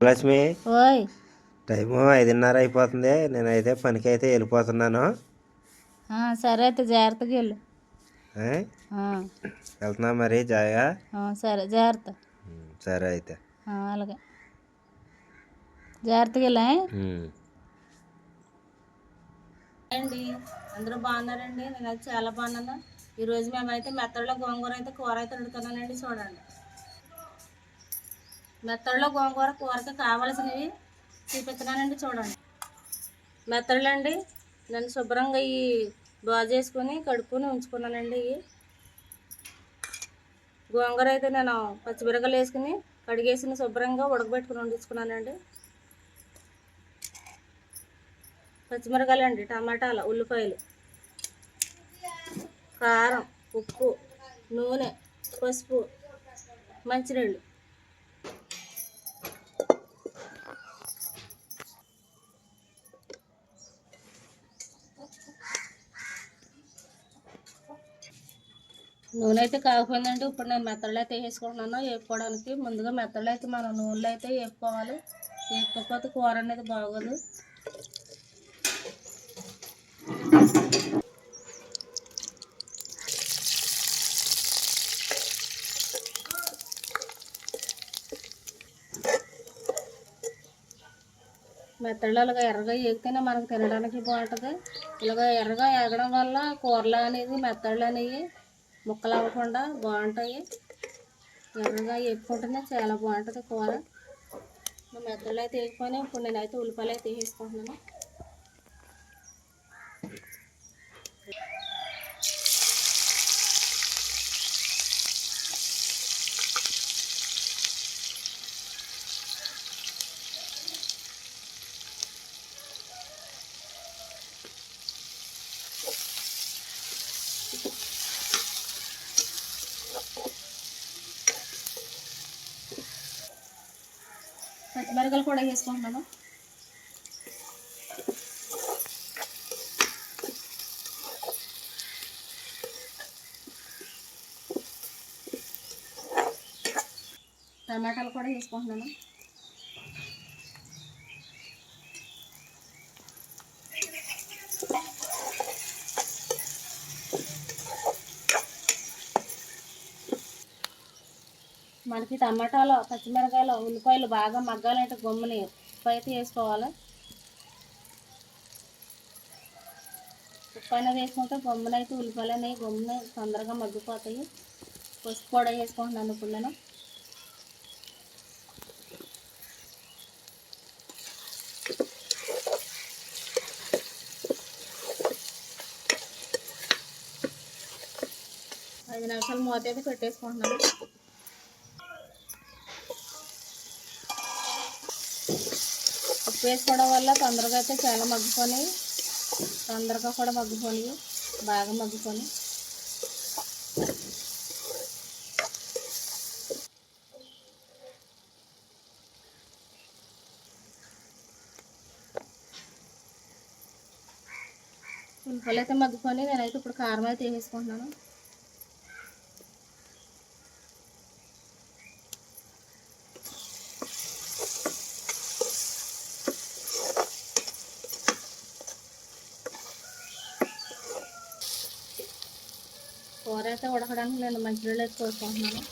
లక్ష్మి ఓయ్. టైము ఐదున్నర అయిపోతుంది. నేనైతే పనికి అయితే వెళ్ళిపోతున్నాను. ఆ, సరే అయితే జాగ్రత్తగా వెళ్ళు. వెళ్తున్నా మరి జాగా ఆ, సరే జాగ్రత్త. సరే అయితే. ఆ, అలాగే. జాగ్రత్తగా వెళ్ళా. అండి అందరూ బాగున్నారండి? నేనైతే చాలా బాగున్నాను. ఈరోజు మేమైతే మెత్తడిలో గోంగూర అయితే కూర అయితే వండుతున్నానండి చూడండి. మెత్తడిలో గోంగూర కూరకి కావాల్సినవి చూపిస్తున్నానండి చూడండి. మెత్తడులండి. నేను శుభ్రంగా ఈ బాగు చేసుకుని కడుక్కుని ఉంచుకున్నానండి ఇవి. గోంగూర అయితే నేను పచ్చిమిరకలు వేసుకుని కడిగేసిన శుభ్రంగా ఉడకబెట్టుకుని వండించుకున్నానండి పచ్చిమిరకాయలు అండి టమాటాలు ఉల్లిపాయలు కారం ఉప్పు నూనె పసుపు మంచినీళ్ళు. నూనె అయితే కాకపోయిందండి ఇప్పుడు నేను మెత్తళ్ళు అయితే వేసుకుంటున్నాను వేపుకోవడానికి. ముందుగా మెత్తళ్ళు అయితే మనం నూనెలో అయితే వేపుకోవాలి. వేపుకోకపోతే కూర అనేది బాగోదు. మెత్తళ్ళు అలాగా ఎర్రగా ఎగితేనే మనకు తినడానికి బాగుంటుంది. ఇలాగ ఎర్రగా ఎగడం వల్ల కూరలు అనేది మెత్తళ్ళు అనేవి ముక్కలు అవ్వకుండా బాగుంటాయి. ఎర్రగా వేపుకుంటేనే చాలా బాగుంటుంది కూర. మెత్తలు అయితే వేసుకొని ఇప్పుడు నేనైతే ఉల్లిపాయలు అయితే వేసుకుంటున్నాను పచ్చిమిరకాయలు కూడా వేసుకుంటున్నాను టమాటాలు కూడా వేసుకుంటున్నాను మనకి టమాటాలు పచ్చిమిరకాయలు ఉల్లిపాయలు బాగా మగ్గాలంటే గమ్ముని ఉప్పైతే వేసుకోవాలి. ఉప్పు అనేది వేసుకుంటే గమ్మున అయితే ఉల్లిపాయలు అనేవి గమ్మున తొందరగా మగ్గిపోతాయి. పసుపు కూడా వేసుకుంటున్నాను ఇప్పుడు నేను ఐదు నిమిషాలు మూత అయితే పెట్టేసుకుంటున్నాను. ఉప్పు వేసుకోవడం వల్ల తొందరగా అయితే చాలా మగ్గిపోయి తొందరగా కూడా మగ్గిపోయి బాగా మగ్గిపోయి ఉల్లిపాయలు అయితే మగ్గిపోయి నేనైతే ఇప్పుడు కారం అయితే వేసుకుంటున్నాను కూర అయితే ఉడకడానికి నేను మంచినీళ్ళు కోసుకుంటున్నాను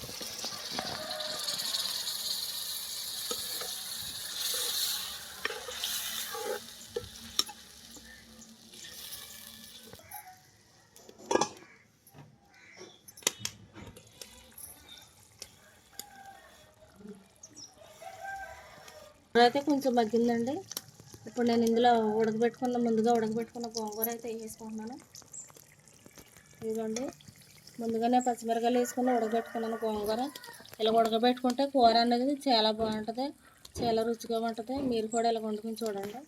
కూర అయితే కొంచెం మగ్గిందండి. ఇప్పుడు నేను ఇందులో ఉడకబెట్టుకున్న ముందుగా ఉడకబెట్టుకున్న గోంగూర అయితే వేసుకుంటున్నాను. ఇదిగోండి. ముందుగానే పచ్చిమిరకాయలు వేసుకుని ఉడకబెట్టుకున్నాను గోంగూర. ఇలా ఉడకబెట్టుకుంటే కూర అనేది చాలా బాగుంటుంది చాలా రుచిగా ఉంటుంది. మీరు కూడా ఇలా వండుకుని చూడండి.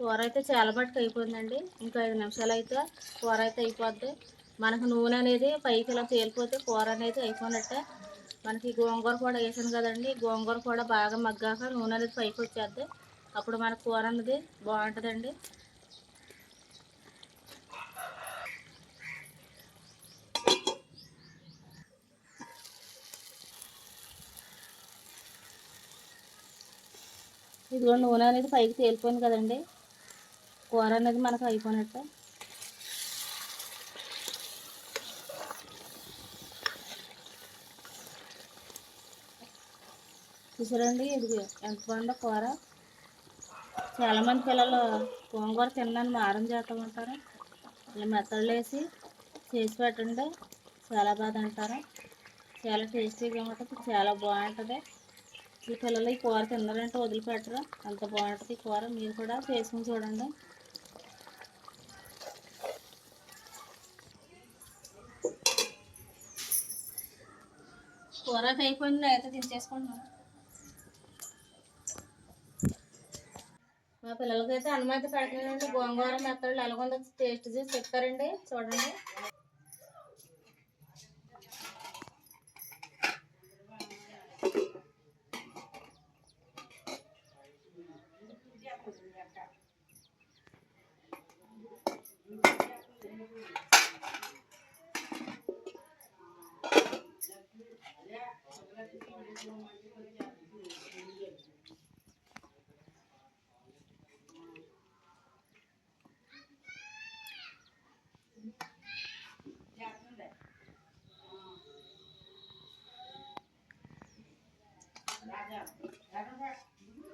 కూర అయితే చాలా పట్టుకు అయిపోయిందండి. ఇంకా ఐదు నిమిషాలు అయితే కూర అయితే అయిపోద్ది. మనకు నూనె అనేది పైకి ఇలా తేలిపోతే కూర అనేది అయిపోయినట్టే మనకి గోంగూర కూడా వేసాను కదండి గోంగూర కూడా బాగా మగ్గాక నూనె అనేది పైకి వచ్చేద్ది. అప్పుడు మన కూర అనేది బాగుంటుందండి. ఇదిగో నూనె అనేది పైకి తేలిపోయింది కదండి. కూర అనేది మనకు అయిపోయినట్టు. చూసారండి ఇది ఎంత బాగుందో కూర. చాలామంది పిల్లలు గోంగూర తిన్నాను మారం చేస్తామంటారు ఇలా మెత్తళ్ళు వేసి చేసి పెట్టండి చాలా బాగా తింటారు. చాలా టేస్టీగా ఉంటుంది చాలా బాగుంటుంది. ఈ పిల్లలు ఈ కూర తిన్నారంటే వదిలిపెట్టరు అంత బాగుంటుంది ఈ కూర. మీరు కూడా చేసుకుని చూడండి. కూర అయిపోయింది అయితే దించేసుకుంటున్నాను మా పిల్లలకైతే అనుమతి పెడుతుందండి గోంగూర మెత్తలు ఎలాగొందో టేస్ట్ చేసి చెప్తారండి. చూడండి.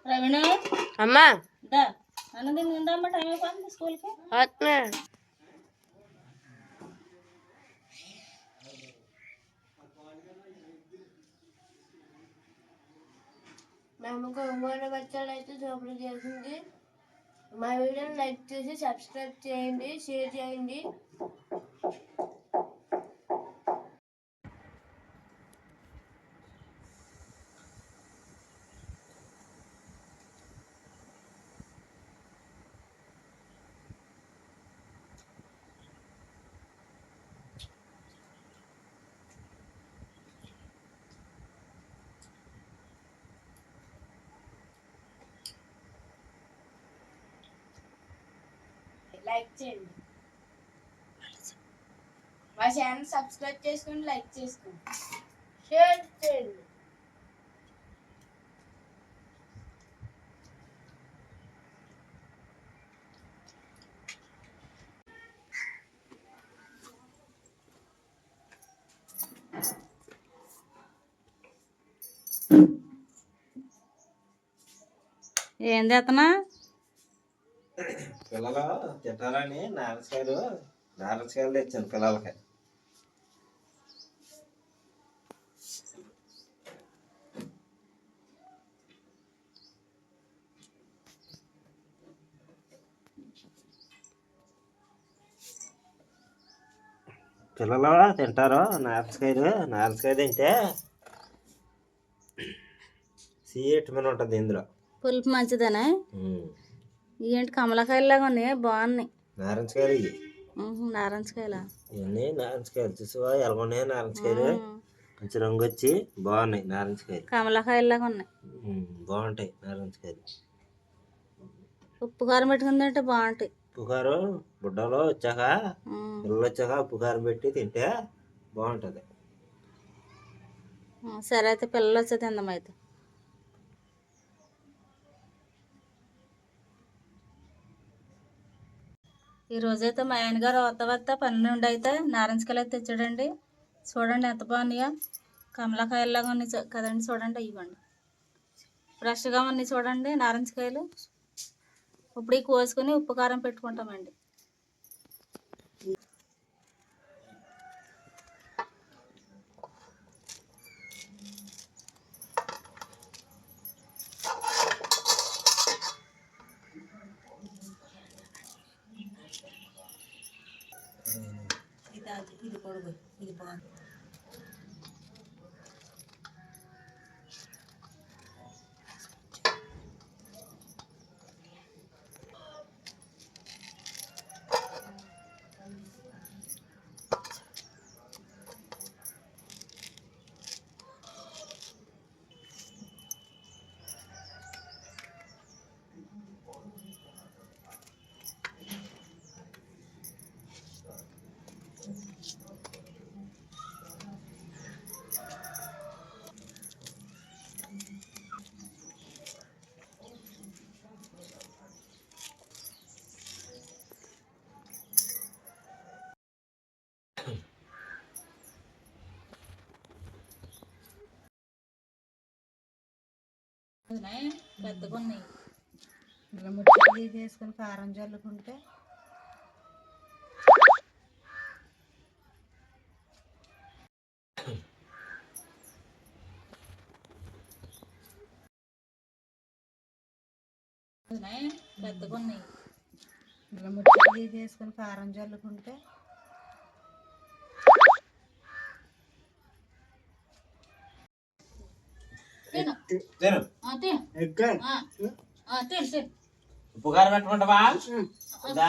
ప్రవీణ అమ్మా దా అన్నది ఉందమ్మా టైం అయిపోతుంది స్కూల్కి వస్తున్నా మేము ఉమ్మడి బచ్చాలు అయితే సూపర్ చేసింది. మా వీడియోని లైక్ చేసి సబ్స్క్రైబ్ చేయండి షేర్ చేయండి. లైక్ చేయండి. మా ఛానల్ సబ్స్క్రైబ్ చేసుకొని లైక్ చేసుకోండి. షేర్ చేయండి. ఏం చేస్తున్నా పిల్లలు తింటారని నారసకాయలు నారసకాయలు తెచ్చాను పిల్లలకి. పిల్లలు తింటారు నారసకాయలు నారసకాయ తింటే సీఎట్మని ఉంటుంది ఇందులో. పులుపు మంచిదేనా. ఏంటి కమలకాయలాగా ఉన్నాయి బాగున్నాయి. నారింజకాయలు నారింజకాయలా ఇవన్నీ నారింజకాయలు చూసావా? ఎలా ఉన్నాయి నారింజకాయలు మంచి రంగు వచ్చి బాగున్నాయి నారింజకాయలు కమలకాయలాగా ఉన్నాయి. బాగుంటాయి నారింజకాయలు ఉప్పు కారం పెట్టుకుందంటే బాగుంటాయి. ఉప్పు కారం బుడ్డలో వచ్చాక పిల్లలు వచ్చాక ఉప్పు కారం పెట్టి తింటే బాగుంటుంది. సరే అయితే పిల్లలు వచ్చే తిందాం అయితే. ఈ రోజైతే మా ఆయనగారు వద్ద వద్ద పన్నెండు అయితే నారింజకాయలు అయితే తెచ్చాడండి. చూడండి ఎంత బాగున్నాయో. కమలకాయలాగా ఉన్నాయి కదండి చూడండి ఇవ్వండి. ఫ్రెష్గా ఉన్నాయి చూడండి నారింజకాయలు ఇప్పుడు ఈ కోసుకొని ఉప్పు కారం పెట్టుకుంటామండి. 那你就跑路呗，你就跑。పెద్దగా ఉన్నాయి ఇలా ముక్కలు తీసుకొని కారం చల్లుకుంటే పెద్దగా ఉన్నాయి ఇలా ముక్కలు తీసుకొని కారం చల్లుకుంటే తిను. ఉప్పు కారం పెట్టమంటావా వద్దా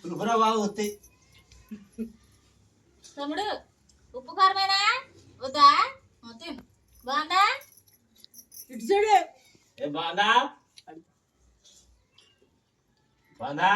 పులుపురా వస్తాయి తమ్ముడు ఉప్పు కారమేనా? వద్దా? తిను. బాగుందా? ఇటు చూడు. ఏ బాగుందా? బాగుందా?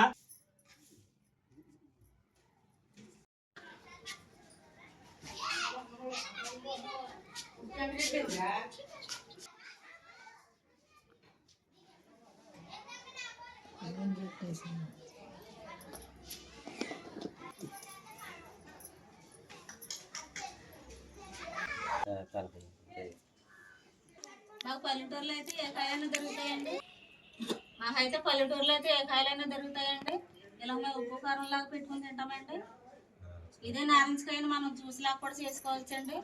మాకు పల్లెటూరులో అయితే ఏ కాయలైనా దొరుకుతాయండి మాకైతే పల్లెటూరులో అయితే ఏ కాయలైనా దొరుకుతాయండి. ఇలా మేము ఉప్పు కారం లాగా పెట్టుకుని తింటామండి. ఇదే నారింజ కాయను మనం జ్యూస్ లాగా కూడా చేసుకోవచ్చండి.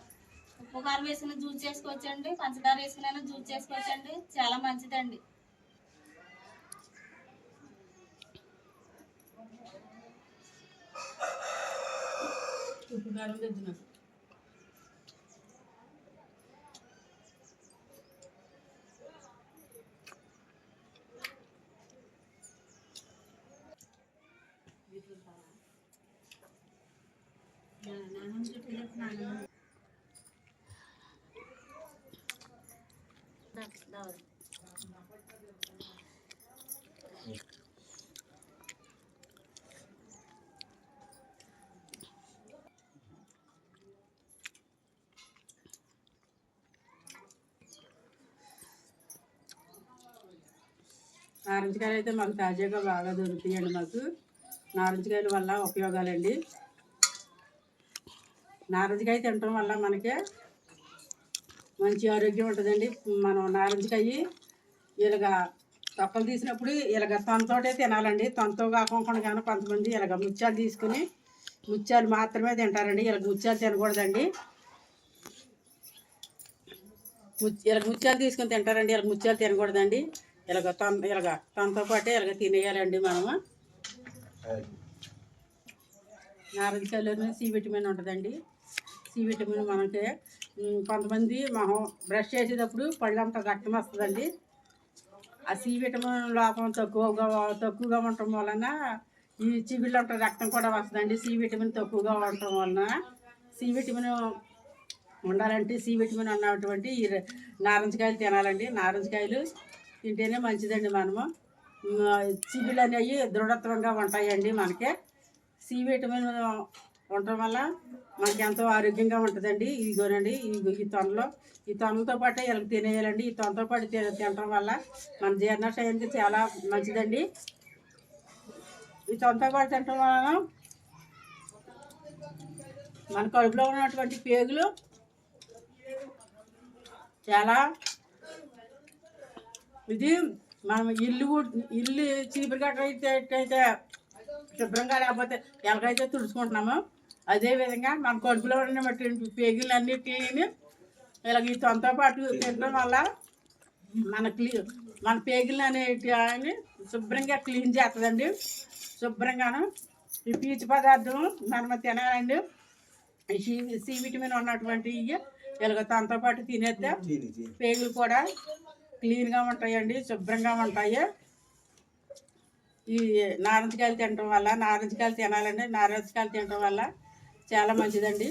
ఉప్పు కారం వేసుకుని జ్యూస్ చేసుకోవచ్చండి పంచదార వేసుకుని జ్యూస్ చేసుకోవచ్చండి. చాలా మంచిదండి. ఉప్పు కారం తెచ్చు నాకు నారింజకాయలు అయితే మాకు తాజాగా బాగా దొరుకుతాయండి మాకు. నారింజకాయల వల్ల ఉపయోగాలండి. నారింజకాయ తినటం వల్ల మనకి మంచి ఆరోగ్యం ఉంటుందండి. మనం నారింజకాయ ఇలాగ తొక్కలు తీసినప్పుడు ఇలాగ తొనతోటే తినాలండి. తొంతో కాకుండా కానీ కొంతమంది ఇలాగ ముత్యాలు తీసుకుని ముత్యాలు మాత్రమే తింటారండి. ఇలాగ ముత్యాలు తినకూడదండి. ముత్య ముత్యాలు తీసుకొని తింటారండి. ఇలాగ ముత్యాలు తినకూడదండి. ఇలాగ తొన ఇలాగ తనతో పాటే ఇలాగ తినేయాలండి మనము. నారదికాయలోనే సి విటమిన్ ఉంటుందండి. సి విటమిన్ మనకి కొంతమంది మనం బ్రష్ చేసేటప్పుడు పళ్ళంతా రక్తం వస్తుందండి ఆ సి విటమిన్ లోపం తక్కువగా తక్కువగా ఉండటం వలన ఈ చిగుళ్ళంట రక్తం కూడా వస్తుందండి. సి విటమిన్ తక్కువగా ఉండటం వలన. సి విటమిన్ ఉండాలంటే సి విటమిన్ ఉన్నటువంటి ఈ ర- నారింజకాయలు తినాలండి. నారింజకాయలు తింటేనే మంచిదండి మనము. చిగుళ్ళు అనేవి దృఢత్వంగా ఉంటాయండి మనకి. సి విటమిన్ ఉండటం వల్ల మనకి ఎంతో ఆరోగ్యంగా ఉంటుందండి. ఇదిగోనండి ఈ ఈ తొనలో. ఈ తొనలతో పాటు ఇలా తినేయాలండి? ఈ తొనతో పాటు తినటం వల్ల మన జీర్ణశయానికి చాలా మంచిదండి. ఈ తొనతో పాటు తినటం వలన మన కడుపులో ఉన్నటువంటి పేగులు చాలా ఇది మనం ఇల్లు ఇల్లు చీపురు గట్ట అయితే ఎట్టయితే శుభ్రంగా లేకపోతే ఎలాగైతే తుడుచుకుంటున్నామో. అదేవిధంగా మన కడుపులో ఉన్నటువంటి పేగులన్నిటిని ఇలాగ ఈ తొనతో పాటు తినడం వల్ల మన క్లీ మన పేగులు అనేటి అని శుభ్రంగా క్లీన్ చేస్తుందండి. శుభ్రంగాను ఈ పీచు పదార్థం మనం తినాలండి. సి సి విటమిన్ ఉన్నటువంటి ఇవి ఇలాగ తనతో పాటు తినేస్తే పేగులు కూడా క్లీన్గా ఉంటాయండి శుభ్రంగా ఉంటాయి. ఈ నారింజకాయలు తినడం వల్ల నారింజకాయలు తినాలండి నారింజకాయలు తినడం వల్ల చాలా మంచిదండి.